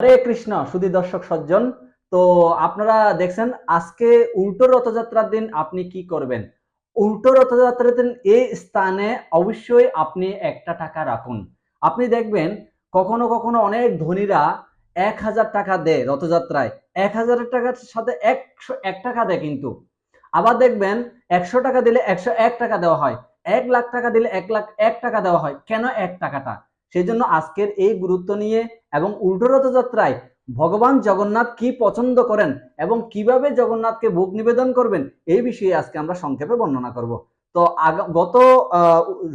হরে কৃষ্ণ, সুধী দর্শক সজ্জন। তো আপনারা দেখছেন, আজকে উল্টো রথযাত্রার দিন আপনি কি করবেন? উল্টো রথযাত্রার দিন এই স্থানে অবশ্যই আপনি একটা টাকা রাখুন। আপনি দেখবেন, কখনো কখনো অনেক ধনীরা এক হাজার টাকা দেয় রথযাত্রায়। এক হাজার টাকার সাথে একশো, এক টাকা দেয় কিন্তু। আবার দেখবেন, একশো টাকা দিলে একশো এক টাকা দেওয়া হয়। এক লাখ টাকা দিলে এক লাখ এক টাকা দেওয়া হয়। কেন এক টাকাটা? সেই জন্য আজকের এই গুরুত্ব নিয়ে এবং উল্টো রথযাত্রায় ভগবান জগন্নাথ কি পছন্দ করেন এবং কীভাবে জগন্নাথকে ভোগ নিবেদন করবেন, এই বিষয়ে আজকে আমরা সংক্ষেপে বর্ণনা করব। তো গত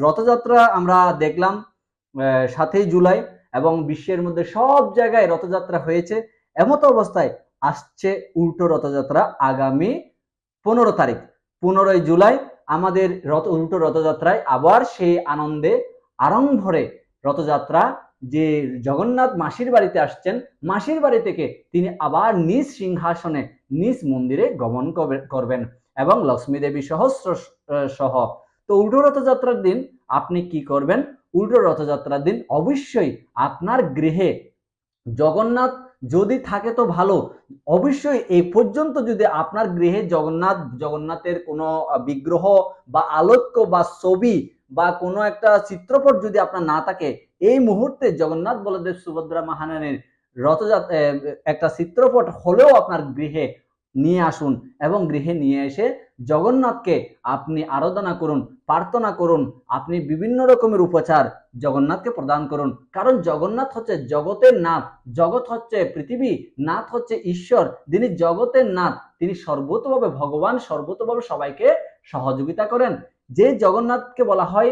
রথযাত্রা আমরা দেখলাম সাতই জুলাই এবং বিশ্বের মধ্যে সব জায়গায় রথযাত্রা হয়েছে। এমত অবস্থায় আসছে উল্টো রথযাত্রা আগামী পনেরো তারিখ। পনেরোই জুলাই আমাদের রথ, উল্টো রথযাত্রায় আবার সেই আনন্দে আড়ম্বরে রথযাত্রা, যে জগন্নাথ মাসির বাড়িতে আসছেন, মাসির বাড়ি থেকে তিনি আবার নিজ সিংহাসনে, নিজ মন্দিরে গমন করবে- করবেন এবং লক্ষ্মী দেবী সহস্র সহ। তো উল্টো রথযাত্রার দিন আপনি কি করবেন? উল্টো রথযাত্রার দিন অবশ্যই আপনার গৃহে জগন্নাথ যদি থাকে তো ভালো। অবশ্যই এই পর্যন্ত যদি আপনার গৃহে জগন্নাথ, জগন্নাথের কোনো বিগ্রহ বা আলোক্য বা ছবি বা কোনো একটা চিত্রপট যদি আপনার না থাকে, এই মুহূর্তে জগন্নাথ বলদেব সুভদ্রা মহারানীর রথযাত্রা একটা চিত্রপট হলেও আপনার গৃহে নিয়ে আসুন এবং গৃহে নিয়ে এসে জগন্নাথকে আপনি আরাধনা করুন, প্রার্থনা করুন, আপনি বিভিন্ন রকমের উপচার জগন্নাথকে প্রদান করুন। কারণ জগন্নাথ হচ্ছে জগতের নাথ, জগৎ হচ্ছে পৃথিবী, নাথ হচ্ছে ঈশ্বর। যিনি জগতের নাথ, তিনি সর্বতভাবে ভগবান, সর্বতভাবে সবাইকে সহযোগিতা করেন। যে জগন্নাথকে বলা হয়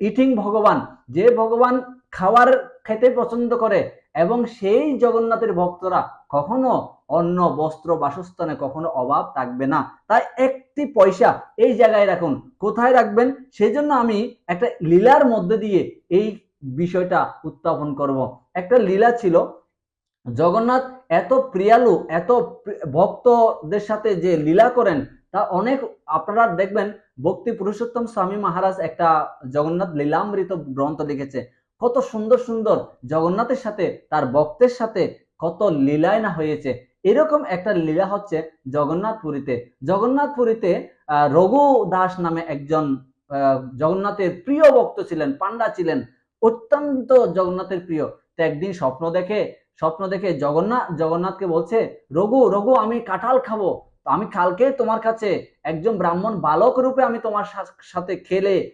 ইটিং ভগবান। যে ভগবান খাওয়ার খেতে পছন্দ করে এবং সেই জগন্নাথের ভক্তরা কখনো অন্য বস্ত্র, বাসস্থানে কখনো অভাব থাকবে না। তাই একটি পয়সা এই জায়গায় রাখুন। কোথায় রাখবেন? সেই জন্য আমি একটা লীলার মধ্যে দিয়ে এই বিষয়টা উত্থাপন করব। একটা লীলা ছিল, জগন্নাথ এত প্রিয়ালু, এত ভক্তদের সাথে যে লীলা করেন তা অনেক আপনারা দেখবেন ভক্তি পুরুষোত্তম স্বামী মহারাজ একটা জগন্নাথ লীলামৃত গ্রন্থ লিখেছে। কত সুন্দর সুন্দর জগন্নাথের সাথে, তার ভক্তের সাথে কত লীলায় না হয়েছে। এরকম একটা লীলা হচ্ছে জগন্নাথপুরীতে। জগন্নাথপুরীতে রঘু দাস নামে একজন জগন্নাথের প্রিয় ভক্ত ছিলেন পান্ডা ছিলেন, অত্যন্ত জগন্নাথের প্রিয়। তো একদিন স্বপ্ন দেখে স্বপ্ন দেখে জগন্নাথ জগন্নাথকে বলছে, রঘু রঘু, আমি কাঁঠাল খাব। তো আমি কালকে তোমার কাছে একজন ব্রাহ্মণ বালক রূপে আমি তোমার সাথে খেলে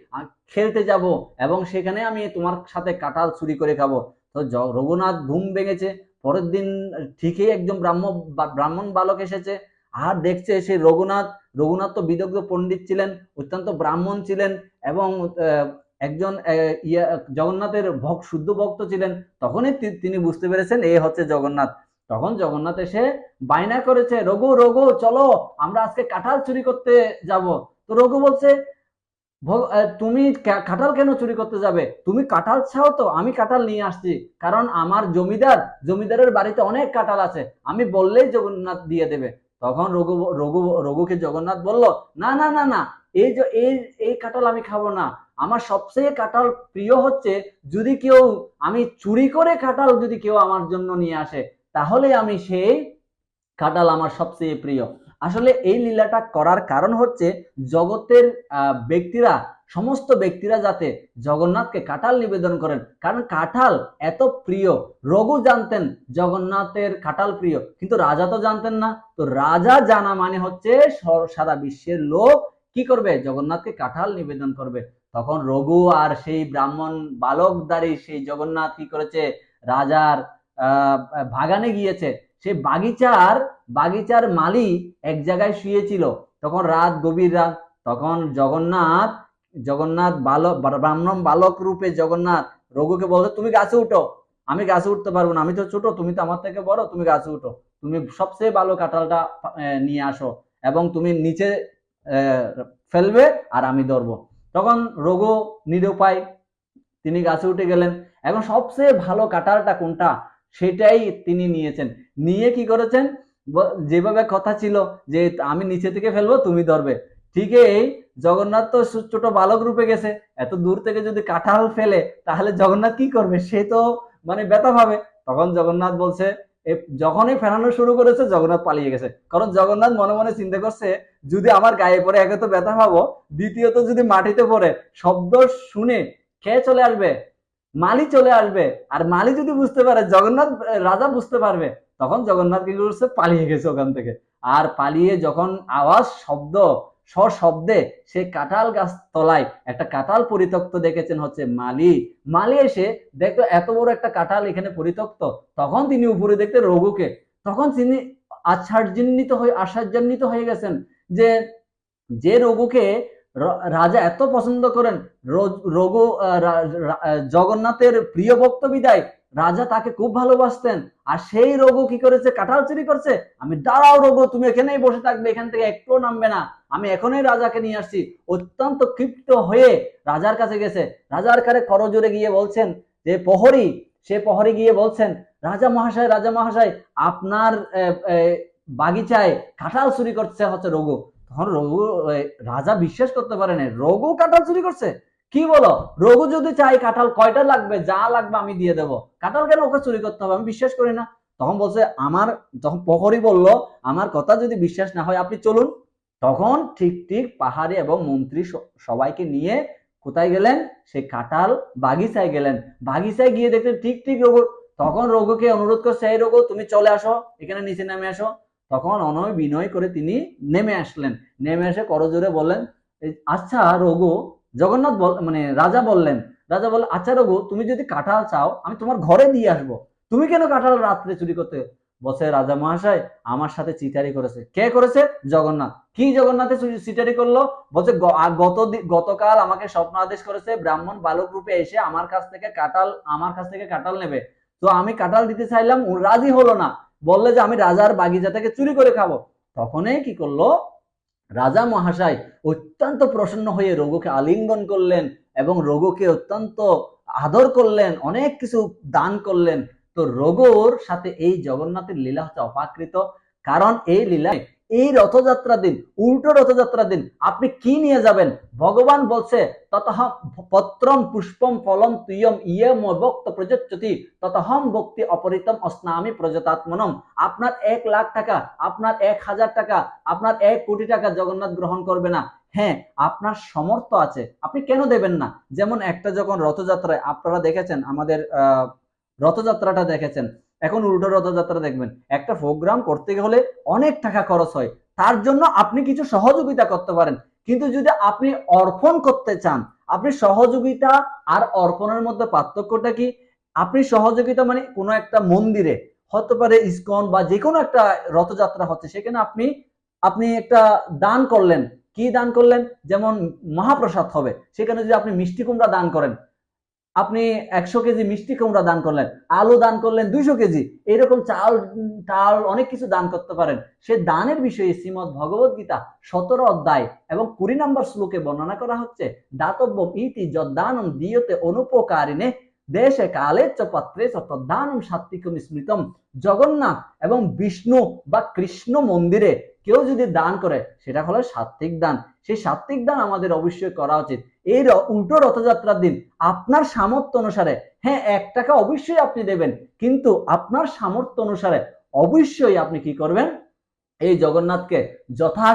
খেলতে যাব এবং সেখানে আমি তোমার সাথে কাঁঠাল চুরি করে খাব। তো রঘুনাথ ঘুম ভেঙেছে, পরের দিন ঠিকই একজন ব্রাহ্মণ বা- ব্রাহ্মণ বালক এসেছে, আর দেখছে সে রঘুনাথ রঘুনাথ তো বিদগ্ধ পণ্ডিত ছিলেন, অত্যন্ত ব্রাহ্মণ ছিলেন এবং একজন ইয়া, জগন্নাথের ভক্ত, শুদ্ধ ভক্ত ছিলেন, তখনই তিনি বুঝতে পেরেছেন এ হচ্ছে জগন্নাথ। তখন জগন্নাথ এসে বায়না করেছে, রঘু রঘু, চলো, আমরা আজকে কাঁঠাল চুরি করতে যাব। তো রঘু বলছে, "ভগ- তুমি কাঁঠাল কেন চুরি করতে যাবে? তুমি কাঁঠাল চাও তো, আমি কাঁঠাল নিয়ে আসছি। কারণ আমার জমিদার, জমিদারের বাড়িতে অনেক কাঁঠাল আছে, আমি বললেই জগন্নাথ দিয়ে দেবে। তখন রঘু রঘু, রঘুকে জগন্নাথ বলল, না না না না, এই যে, এই এই কাঁঠাল আমি খাব না। আমার সবচেয়ে কাঁঠাল প্রিয় হচ্ছে যদি কেউ, আমি চুরি করে কাঁঠাল যদি কেউ আমার জন্য নিয়ে আসে তাহলে আমি সেই কাঁঠাল আমার সবচেয়ে প্রিয়। আসলে এই লীলাটা করার কারণ হচ্ছে জগতের ব্যক্তিরা, সমস্ত ব্যক্তিরা যাতে জগন্নাথকে কাঁঠাল নিবেদন করেন। কারণ কাঁঠাল এত প্রিয়। রঘু জানতেন জগন্নাথের কাঁঠাল প্রিয়। কিন্তু রাজা তো জানতেন না। তো রাজা জানা মানে হচ্ছে সর- বিশ্বের লোক কি করবে? জগন্নাথকে কাঁঠাল নিবেদন করবে। তখন রঘু আর সেই ব্রাহ্মণ বালকদারি সেই জগন্নাথ কি করেছে? রাজার বাগানে গিয়েছে। সেই বাগিচার বাগিচার মালি এক জায়গায় শুয়েছিল। তখন রাত গভীর রাত। তখন জগন্নাথ জগন্নাথ বালক, ব্রাহ্মণ বালক রূপে জগন্নাথ রঘুকে বলছে, তুমি গাছে উঠো। আমি গাছে উঠতে পারব না। আমি তো ছোট, তুমি তো আমার থেকে বড়, তুমি গাছে উঠো। তুমি সবচেয়ে ভালো কাঁঠালটা নিয়ে আসো এবং তুমি নিচে ফেলবে আর আমি ধরবো। তখন রঘু নিরুপায় তিনি গাছে উঠে গেলেন। এখন সবচেয়ে ভালো কাঁঠালটা কোনটা? সেটাই তিনি নিয়েছেন। নিয়ে কি করেছেন? যেভাবে কথা ছিল যে, আমি নিচে থেকে ফেলব, তুমি ধরবে। ঠিকই, জগন্নাথ তো ছোট বালক রূপে গেছে। এত দূর থেকে যদি কাঁঠাল ফেলে, তাহলে জগন্নাথ কি করবে? সে তো মানে ব্যথা পাবে তখন জগন্নাথ বলছে যখনই ফেরানো শুরু করেছে, জগন্নাথ পালিয়ে গেছে। কারণ জগন্নাথ মনে মনে চিন্তা করছে, যদি আমার গায়ে পড়ে একে তো ব্যথা পাবো দ্বিতীয়ত যদি মাটিতে পড়ে, শব্দ শুনে কে চলে আসবে? মালি চলে আসবে। আর মালি যদি বুঝতে পারে, জগন্নাথ রাজা বুঝতে পারবে, তখন জগন্নাথ কি করছে? পালিয়ে গেছে ওখান থেকে। আর পালিয়ে যখন আওয়াজ, শব্দ, সশব্দে সে কাঁঠাল গাছ তলায় একটা কাঁঠাল পরিত্যক্ত দেখেছেন হচ্ছে মালি। মালি এসে দেখল, এত বড় একটা কাঁঠাল এখানে পরিত্যক্ত। তখন তিনি উপরে দেখতে রঘুকে। তখন তিনি আশ্চর্যান্বিত হয়ে আশ্চর্যান্বিত হয়ে গেছেন যে যে রঘুকে রাজা এত পছন্দ করেন রঘু জগন্নাথের প্রিয় ভক্ত বিদায়, রাজা তাকে খুব ভালোবাসতেন। আর সেই রঘু কি করেছে? কাঁঠাল চুরি করছে? আমি, দাঁড়াও রঘু, তুমি এখানেই বসে থাকবে, এখান থেকে একটুও নামবে না। আমি এখনই রাজাকে নিয়ে আসছি। অত্যন্ত ক্ষিপ্ত হয়ে রাজার কাছে গেছে। রাজার কারে করজোরে গিয়ে বলছেন যে, প্রহরী, সে প্রহরী গিয়ে বলছেন, রাজা মহাশয় রাজা মহাশয়, আপনার বাগিচায় কাঁঠাল চুরি করছে হচ্ছে রঘু। তখন রঘু রাজা বিশ্বাস করতে পারে না রঘু কাঁঠাল চুরি করছে? কি বলো? রঘু যদি চাই কাঁঠাল কয়টা লাগবে? যা লাগবে আমি দিয়ে দেবো। কাঁঠাল কেন ওকে চুরি করতে হবে? আমি বিশ্বাস করি না। তখন বলছে, আমার তখন প্রহরী বলল, আমার কথা যদি বিশ্বাস না হয়, আপনি চলুন। তখন ঠিক ঠিক পাহাড়ি এবং মন্ত্রী সবাইকে নিয়ে কোথায় গেলেন? সে কাঁঠাল বাগিচায় গেলেন। বাগিচায় গিয়ে দেখলেন ঠিক ঠিক রঘু, তখন রঘুকে অনুরোধ করছে, এই রঘু, তুমি চলে আসো। এখানে নিচে নামে আসো। তখন অনয় বিনয় করে তিনি নেমে আসলেন। নেমে এসে করজোরে বললেন আচ্ছা রঘু, জগন্নাথ মানে রাজা বললেন রাজা বললেন আচ্ছা রঘু, তুমি যদি কাঁঠাল চাও, আমি তোমার ঘরে দিয়ে আসব। তুমি কেন কাঁঠাল রাত্রে চুরি করতে? বসে রাজা মহাশয়, আমার সাথে চিটারি করেছে। কে করেছে? জগন্নাথ। কি জগন্নাথে চিটারি করল? বলছে গত গতকাল আমাকে স্বপ্ন আদেশ করেছে, ব্রাহ্মণ বালক রূপে এসে আমার কাছ থেকে কাঁঠাল, আমার কাছ থেকে কাঁঠাল নেবে। তো আমি কাঁঠাল দিতে চাইলাম রাজি হলো না। বললে যে আমি রাজার বাগিচাটাকে চুরি করে খাব। তখনই কি করল? রাজা মহাশয় অত্যন্ত প্রসন্ন হয়ে রঘুকে আলিঙ্গন করলেন এবং রঘুকে অত্যন্ত আদর করলেন, অনেক কিছু দান করলেন। তো রঘুর সাথে এই জগন্নাথের লীলা হচ্ছে অপাকৃত। কারণ এই লীলায় এই রথযাত্রা দিন, উল্টো রথযাত্রা দিন, আপনি কি নিয়ে যাবেন? ভগবান বলছে ততহ পত্রম পুষ্পম ফলম তুয়ম ইয়ে ভক্ত প্রযোচ্যতি ততহম ভক্তি অপরিতম অস্নামি প্রজতাত্মনম। আপনার এক লাখ টাকা, আপনার এক হাজার টাকা, আপনার এক কোটি টাকা জগন্নাথ গ্রহণ করবে না। হ্যাঁ আপনার সমর্থ আছে। আপনি কেন দেবেন না? যেমন একটা যখন রথযাত্রায় আপনারা দেখেছেন, আমাদের, আহ, রথযাত্রাটা দেখেছেন এখন উল্টো রথযাত্রা দেখবেন। একটা প্রোগ্রাম করতে হলে অনেক টাকা খরচ হয়। তার জন্য আপনি কিছু সহযোগিতা করতে পারেন। কিন্তু যদি আপনি অর্পণ করতে চান, আপনি সহযোগিতা আর অর্পণের মধ্যে পার্থক্যটা কি? আপনি সহযোগিতা মানে কোনো একটা মন্দিরে, হতে পারে ইসকন বা যে কোনো একটা রথযাত্রা হচ্ছে, সেখানে আপনি আপনি একটা দান করলেন। কি দান করলেন? যেমন মহাপ্রসাদ হবে। সেখানে যদি আপনি মিষ্টি কুমড়া দান করেন আপনি একশো কেজি মিষ্টি কুমড়া দান করলেন, আলু দান করলেন দুইশো কেজি এরকম চাল টাল অনেক কিছু দান করতে পারেন। সে দানের বিষয়ে শ্রীমদ ভগবত গীতা সতেরো অধ্যায় এবং কুড়ি নম্বর শ্লোকে বর্ণনা করা হচ্ছে দাতব্য ইতি যদ্দানম দিয়তে অনুপকারিণে দেশে কালে চ পাত্রে তদ্দানম সাত্বিকম স্মৃতম জগন্নাথ এবং বিষ্ণু বা কৃষ্ণ মন্দিরে কেউ যদি দান করে, সেটা হলো সাত্বিক দান। সেই সাত্বিক দান আমাদের অবশ্যই করা উচিত। এই উল্টো রথযাত্রার দিন আপনার সামর্থ্য অনুসারে হ্যাঁ এক টাকা অবশ্যই আপনি দেবেন, কিন্তু আপনার সামর্থ্য অনুসারে অবশ্যই আপনি কি করবেন? এই জগন্নাথকে যথা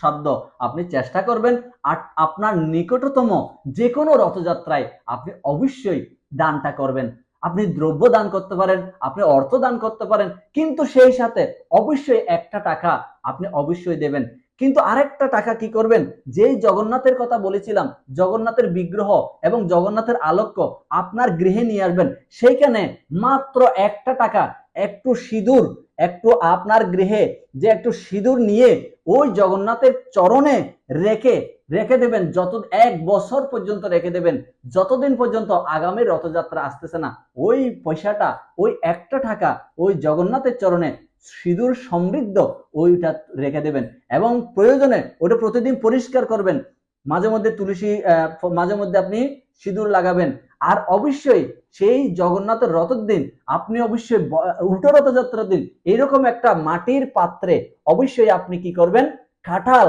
সাধ্য আপনি চেষ্টা করবেন। আর আপনার নিকটতম যে কোনো রথযাত্রায় আপনি অবশ্যই দানটা করবেন। আপনি দ্রব্য দান করতে পারেন, আপনি অর্থ দান করতে পারেন, কিন্তু সেই সাথে অবশ্যই একটা টাকা আপনি অবশ্যই দেবেন। কিন্তু আরেকটা টাকা কি করবেন? যেই জগন্নাথের কথা বলেছিলাম, জগন্নাথের বিগ্রহ এবং জগন্নাথের আলোক্য আপনার গৃহে নিয়ে আসবেন। সেইখানে মাত্র একটা টাকা, একটু সিঁদুর, একটু আপনার গৃহে যে একটু সিঁদুর নিয়ে ওই জগন্নাথের চরণে রেখে রেখে দেবেন। যত এক বছর পর্যন্ত রেখে দেবেন, যতদিন পর্যন্ত আগামী রথযাত্রা আসতেছে না, ওই পয়সাটা, ওই একটা টাকা ওই জগন্নাথের চরণে সিঁদুর সমৃদ্ধ ওইটা রেখে দেবেন এবং প্রয়োজনে ওটা প্রতিদিন পরিষ্কার করবেন। মাঝে মধ্যে তুলসী মাঝে মধ্যে আপনি সিঁদুর লাগাবেন। আর অবশ্যই সেই জগন্নাথের রথের দিন, আপনি অবশ্যই উল্টো রথযাত্রার দিন এরকম একটা মাটির পাত্রে অবশ্যই আপনি কি করবেন? কাঁঠাল,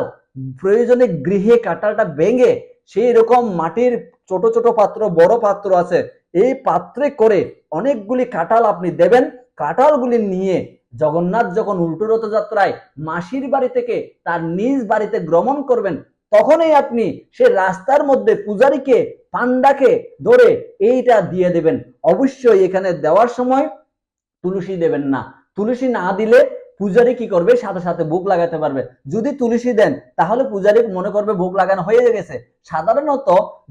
প্রয়োজনে গৃহে কাঁঠালটা ভেঙে সেই রকম মাটির ছোট ছোট পাত্র, বড় পাত্র আছে, এই পাত্রে করে অনেকগুলি কাঁঠাল আপনি দেবেন। কাঁঠালগুলি নিয়ে জগন্নাথ যখন উল্টো রথযাত্রায় মাসির বাড়ি থেকে তার নিজ বাড়িতে গ্রমণ করবেন, তখনই আপনি সে রাস্তার মধ্যে পূজারীকে, পান্ডাকে ধরে এইটা দিয়ে দেবেন। অবশ্যই এখানে দেওয়ার সময় তুলসী দেবেন না। তুলসী না দিলে পূজারি কি করবে? সাথে সাথে ভোগ লাগাতে পারবে। যদি তুলসী দেন, তাহলে পূজারি মনে করবে ভোগ লাগানো হয়ে গেছে। সাধারণত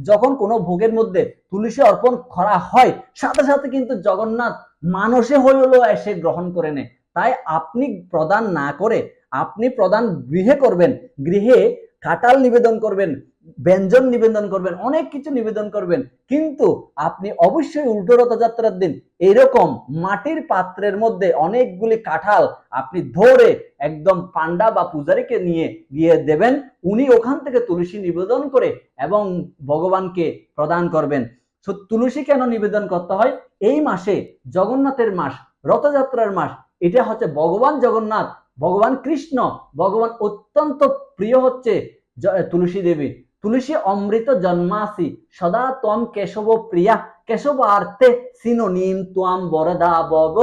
যখন কোনো ভোগের মধ্যে তুলসী অর্পণ করা হয়, সাথে সাথে কিন্তু জগন্নাথ মানুষে হইল, এসে গ্রহণ করে নেয়। তাই আপনি প্রদান না করে আপনি প্রদান গৃহে করবেন। গৃহে কাটাল নিবেদন করবেন, ব্যঞ্জন নিবেদন করবেন, অনেক কিছু নিবেদন করবেন। কিন্তু আপনি অবশ্যই উল্টো রথযাত্রার দিন এরকম মাটির পাত্রের মধ্যে অনেকগুলি কাঁঠাল আপনি ধরে একদম পান্ডা বা পূজারীকে নিয়ে গিয়ে দেবেন। উনি ওখান থেকে তুলসী নিবেদন করে এবং ভগবানকে প্রদান করবেন। তুলসী কেন নিবেদন করতে হয়? এই মাসে জগন্নাথের মাস, রথযাত্রার মাস এটা হচ্ছে ভগবান জগন্নাথ, ভগবান কৃষ্ণ, ভগবান অত্যন্ত প্রিয় হচ্ছে তুলসী দেবী। তুলসী অমৃত জন্মাসি, সদা ত্বম কেশব প্রিয়া, কেশব আর্তে সিনোনিম ত্বম বরদা বগ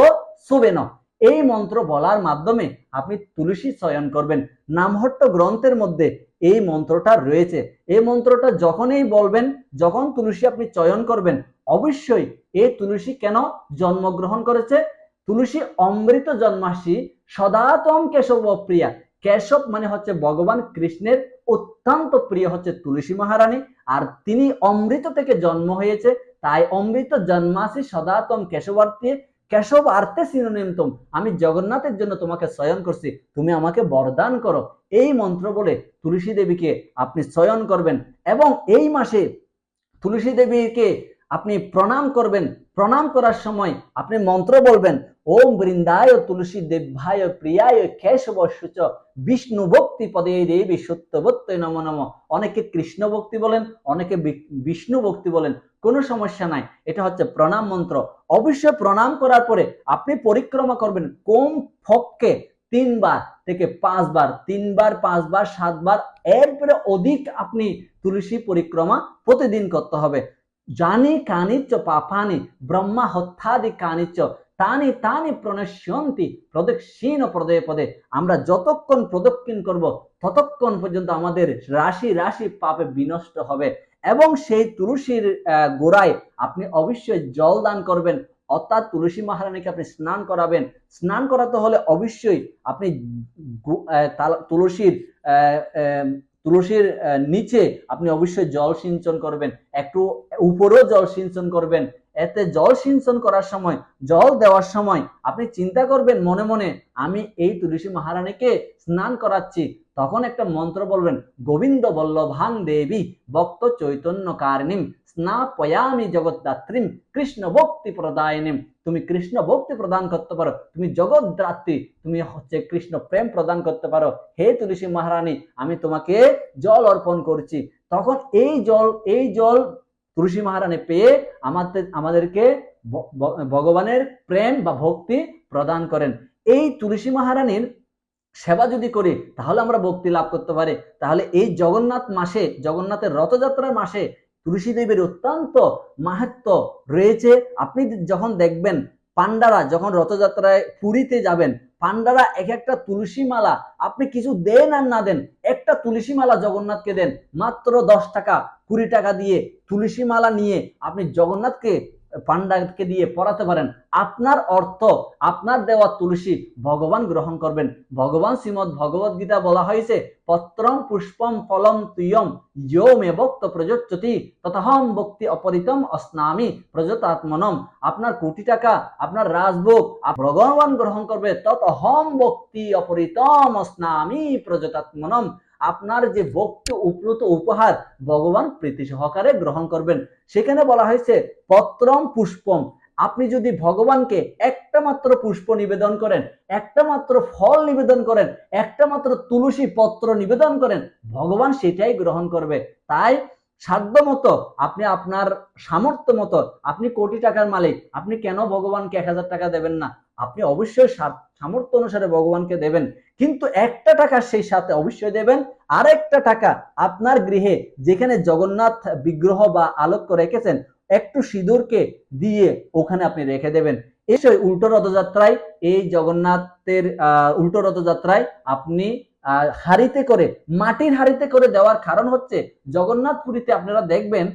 সুবেন। এই মন্ত্র বলার মাধ্যমে আপনি তুলসী চয়ন করবেন। নামহট্ট গ্রন্থের মধ্যে এই মন্ত্রটা রয়েছে। এই মন্ত্রটা যখনই বলবেন, যখন তুলসী আপনি চয়ন করবেন, অবশ্যই এই তুলসী কেন জন্মগ্রহণ করেছে? তুলসী অমৃত জন্মাসী সদাতম কেশব প্রিয়া। কেশব মানে হচ্ছে ভগবান কৃষ্ণের অত্যন্ত প্রিয় হচ্ছে তুলসী মহারানী। আর তিনি অমৃত থেকে জন্ম হয়েছে, তাই অমৃত জন্মাসী সদাতম কেশবার্থী। কেশব আর্তে সিনোনিমতম আমি জগন্নাথের জন্য তোমাকে চয়ন করছি, তুমি আমাকে বরদান করো। এই মন্ত্র বলে তুলসী দেবীকে আপনি চয়ন করবেন। এবং এই মাসে তুলসী দেবীকে আপনি প্রণাম করবেন। প্রণাম করার সময় আপনি মন্ত্র বলবেন, ওম বৃন্দায় তুলসী দেব্যায় প্রিয়ায় কেশব সুচ বিষ্ণু ভক্তি পদে দেবী সত্যবত্তই নম নম। অনেকে কৃষ্ণ ভক্তি বলেন, অনেকে বিষ্ণু ভক্তি বলেন। কোনো সমস্যা নাই, এটা হচ্ছে প্রণাম মন্ত্র। অবশ্যই প্রণাম করার পরে আপনি পরিক্রমা করবেন কোন ফককে তিনবার থেকে পাঁচবার, তিনবার, পাঁচবার, সাতবার, এরপরে অধিক আপনি তুলসী পরিক্রমা প্রতিদিন করতে হবে। জানি কানিচ্চ পাপানি ব্রহ্মা হত্যাদি কানিচ্চ তানি তানি প্রণশ্যন্তি প্রদক্ষিণ পদে পদে আমরা যতক্ষণ প্রদক্ষিণ করব, ততক্ষণ পর্যন্ত আমাদের রাশি রাশি পাপে বিনষ্ট হবে এবং সেই তুলসীর গোড়ায় আপনি অবশ্যই জল দান করবেন। অর্থাৎ তুলসী মহারানীকে আপনি স্নান করাবেন। স্নান করাতে হলে অবশ্যই আপনি তুলসীর তুলসীর নিচে আপনি অবশ্যই জল সিঞ্চন করবেন। একটু উপরেও জল সিঞ্চন করবেন। এতে জল সিঞ্চন করার সময়, জল দেওয়ার সময় আপনি চিন্তা করবেন মনে মনে, আমি এই তুলসী মহারানীকে স্নান করাচ্ছি। তখন একটা মন্ত্র বলবেন, গোবিন্দ বল্লভাং দেবী ভক্ত চৈতন্য কারিণীম স্নাপয়ামি জগদ্ধাত্রীম কৃষ্ণ ভক্তি প্রদায়নীম। তুমি কৃষ্ণ ভক্তি প্রদান করতে পারো, তুমি জগদ্ধাত্রী, তুমি হচ্ছে কৃষ্ণ প্রেম প্রদান করতে পারো। হে তুলসী মহারানী, আমি তোমাকে জল অর্পণ করছি। তখন এই জল এই জল তুলসী মহারানী পেয়ে আমাদের, আমাদেরকে ভগবানের প্রেম বা ভক্তি প্রদান করেন। এই তুলসী মহারানীর সেবা যদি করি, তাহলে আমরা ভক্তি লাভ করতে পারি। তাহলে এই জগন্নাথ মাসে, জগন্নাথের রথযাত্রার মাসে তুলসী দেবীর অত্যন্ত মাহাত্ম রয়েছে। আপনি যখন দেখবেন পান্ডারা যখন রথযাত্রায় পুরীতে যাবেন পান্ডারা এক একটা তুলসী মালা আপনি কিছু দেন আর না দেন, একটা তুলসী মালা জগন্নাথকে দেন, মাত্র দশ টাকা, কুড়ি টাকা দিয়ে তুলসী মালা নিয়ে আপনি জগন্নাথকে পান্ডাকে দিয়ে পড়াতে পারেন। আপনার অর্থ, আপনার দেওয়া তুলসী ভগবান গ্রহণ করবেন। ভগবান শ্রীমদ ভগবত গীতা বলা হয়েছে পত্রম পুষ্পম ফলম তুয়ম ইয়ো মে ভক্ত প্রযোচ্যতি তথাহম ভক্তি অপরিতম অস্নামি প্রযতাত্মনম আপনার কোটি টাকা, আপনার রাজভোগ ভগবান গ্রহণ করবে ততহম ভক্তি অপরিতম অস্নামি প্রযতাত্মনম আপনার যে ভক্তি উপলুত উপহার ভগবান প্রীতি সহকারে গ্রহণ করবেন। সেখানে বলা হয়েছে, পত্রম পুষ্পম। আপনি যদি ভগবানকে একটা মাত্র পুষ্প নিবেদন করেন, একটা মাত্র ফল নিবেদন করেন, একটা মাত্র তুলসী পত্র নিবেদন করেন, ভগবান সেটাই গ্রহণ করবে। তাই সাধ্য মতো আপনি আপনার সামর্থ্য মতো আপনি কোটি টাকার মালিক, আপনি কেন ভগবানকে এক হাজার টাকা দেবেন না? আপনি অবশ্যই সামর্থ্য অনুসারে ভগবানকে দেবেন। কিন্তু একটা টাকা সেই সাথে অবশ্যই দেবেন। আর একটা টাকা আপনার গৃহে যেখানে জগন্নাথ বিগ্রহ বা আলোক্য রেখেছেন, একটু সিঁদুরকে দিয়ে ওখানে আপনি রেখে দেবেন। এসে উল্টো রথযাত্রায়, এই জগন্নাথের উল্টো রথযাত্রায় আপনি হাড়িতে করে, মাটির হাড়িতে করে দেওয়ার কারণ হচ্ছে জগন্নাথ পুরীতে আপনারা দেখবেন,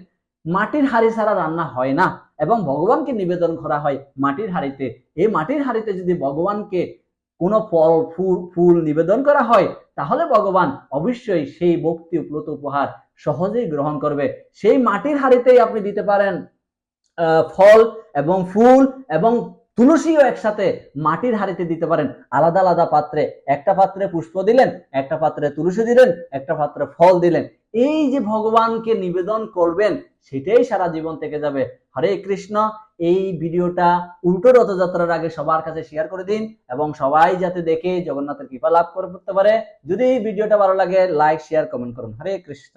মাটির হাড়ি ছাড়া রান্না হয় না। এবং ভগবানকে নিবেদন করা হয় মাটির হাড়িতে। এই মাটির হাড়িতে যদি ভগবানকে কোনো ফল ফুল ফুল নিবেদন করা হয়, তাহলে ভগবান অবশ্যই সেই ভক্তি উপলত উপহার সহজেই গ্রহণ করবে। সেই মাটির হাড়িতেই আপনি দিতে পারেন ফল এবং ফুল এবং তুলসীও একসাথে মাটির হাড়িতে দিতে পারেন। আলাদা আলাদা পাত্রে একটা পাত্রে পুষ্প দিলেন, একটা পাত্রে তুলসী দিলেন, একটা পাত্রে ফল দিলেন। এই যে ভগবানকে নিবেদন করবেন, সেটাই সারা জীবন থেকে যাবে। হরে কৃষ্ণ, এই ভিডিওটা উল্টো রথযাত্রার আগে সবার কাছে শেয়ার করে দিন এবং সবাই যাতে দেখে জগন্নাথের কৃপা লাভ করে করতে পারে। যদি এই ভিডিওটা ভালো লাগে লাইক শেয়ার কমেন্ট করুন। হরে কৃষ্ণ।